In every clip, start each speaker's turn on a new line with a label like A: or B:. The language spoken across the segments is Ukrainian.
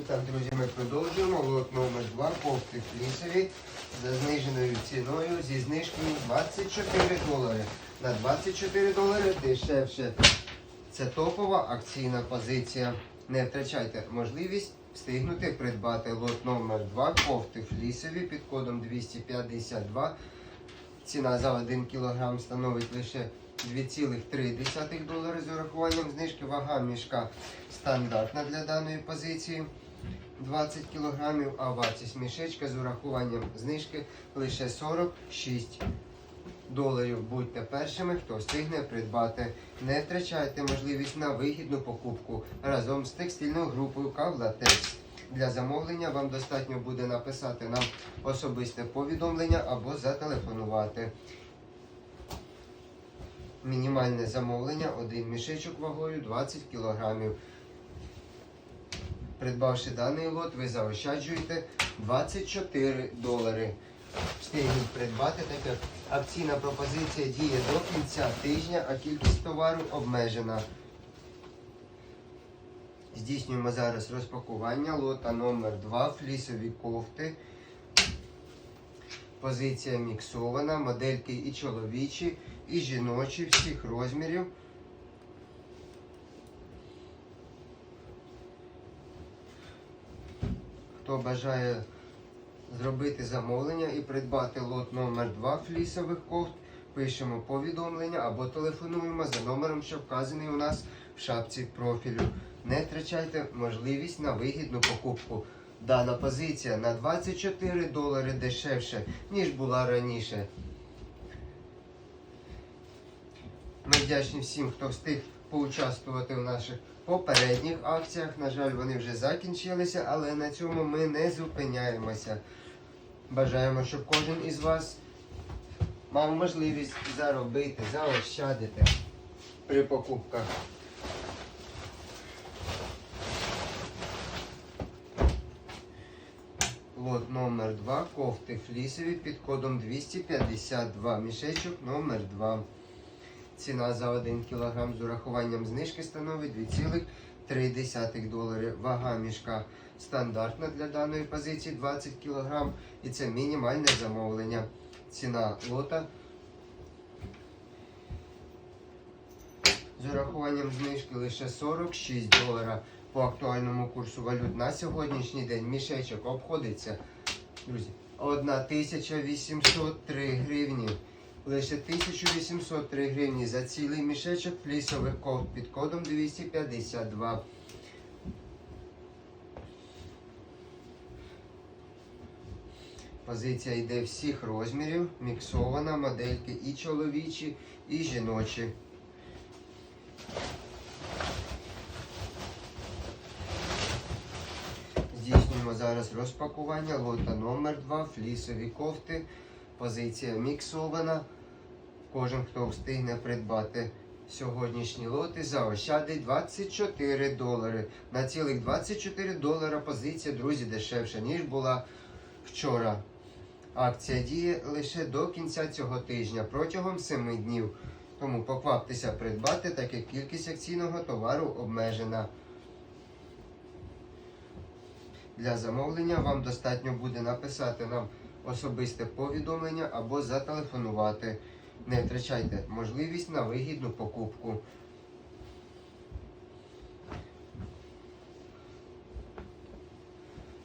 A: І так, друзі, ми продовжуємо. Лот номер 2 кофти флісові за зниженою ціною зі знижкою 24 долари. На 24 долари дешевше. Це топова акційна позиція. Не втрачайте можливість встигнути придбати лот номер 2 кофти флісові під кодом 252. Ціна за 1 кг становить лише 2,3 долари з урахуванням знижки. Вага мішка стандартна для даної позиції 20 кг, а вартість мішечка з урахуванням знижки лише 46 доларів. Будьте першими, хто встигне придбати. Не втрачайте можливість на вигідну покупку разом з текстильною групою Кавлатекс. Для замовлення вам достатньо буде написати нам особисте повідомлення або зателефонувати. Мінімальне замовлення один мішечок вагою 20 кг. Придбавши даний лот, ви заощаджуєте 24 долари. Встигніть придбати, так як акційна пропозиція діє до кінця тижня, а кількість товару обмежена. Здійснюємо зараз розпакування лота номер 2 флісові кофти. Позиція міксована, модельки і чоловічі, і жіночі всіх розмірів. Хто бажає зробити замовлення і придбати лот номер 2 флісових кофт, пишемо повідомлення або телефонуємо за номером, що вказаний у нас в шапці профілю. Не втрачайте можливість на вигідну покупку. Дана позиція на 24 долари дешевше, ніж була раніше. Ми вдячні всім, хто встиг поучаствувати в наших попередніх акціях. На жаль, вони вже закінчилися, але на цьому ми не зупиняємося. Бажаємо, щоб кожен із вас мав можливість заробити, заощадити при покупках. Лот номер 2 кофти флісові під кодом 252. Мішечок номер 2. Ціна за 1 кг з урахуванням знижки становить 2,3 долари. Вага мішка стандартна для даної позиції 20 кг. І це мінімальне замовлення. Ціна лота з урахуванням знижки лише 46 долара. По актуальному курсу валют на сьогоднішній день мішечок обходиться, друзі, 1803 гривні. Лише 1803 гривні за цілий мішечок флісових кофт під кодом 252. Позиція йде всіх розмірів, міксована, модельки і чоловічі, і жіночі. Здійснюємо зараз розпакування лота номер 2 флісові кофти. Позиція міксована. Кожен, хто встигне придбати сьогоднішні лоти, заощадить 24 долари. На цілих 24 долара позиція, друзі, дешевша, ніж була вчора. Акція діє лише до кінця цього тижня протягом 7 днів. Тому покваптеся придбати, так як кількість акційного товару обмежена. Для замовлення вам достатньо буде написати нам особисте повідомлення або зателефонувати. Не втрачайте можливість на вигідну покупку.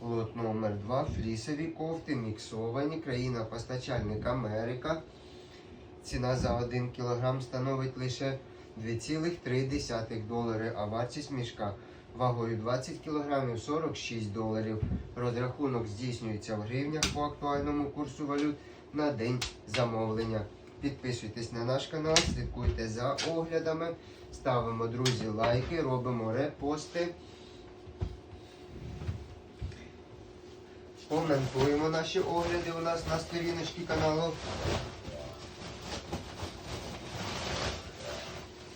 A: Лот номер 2 флісові кофти міксовані. Країна постачальник Америка. Ціна за 1 кг становить лише 2,3 долари, а вартість мішка вагою 20 кг 46 доларів. Розрахунок здійснюється в гривнях по актуальному курсу валют на день замовлення. Підписуйтесь на наш канал, слідкуйте за оглядами, ставимо друзі лайки, робимо репости. Коментуємо наші огляди у нас на сторіночці каналу.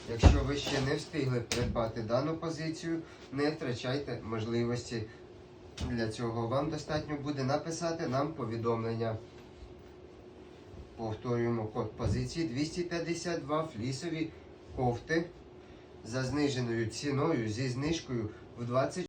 A: Якщо ви ще не встигли придбати дану позицію, не втрачайте можливості. Для цього вам достатньо буде написати нам повідомлення. Повторюємо код позиції. 252 флісові кофти за зниженою ціною зі знижкою в 20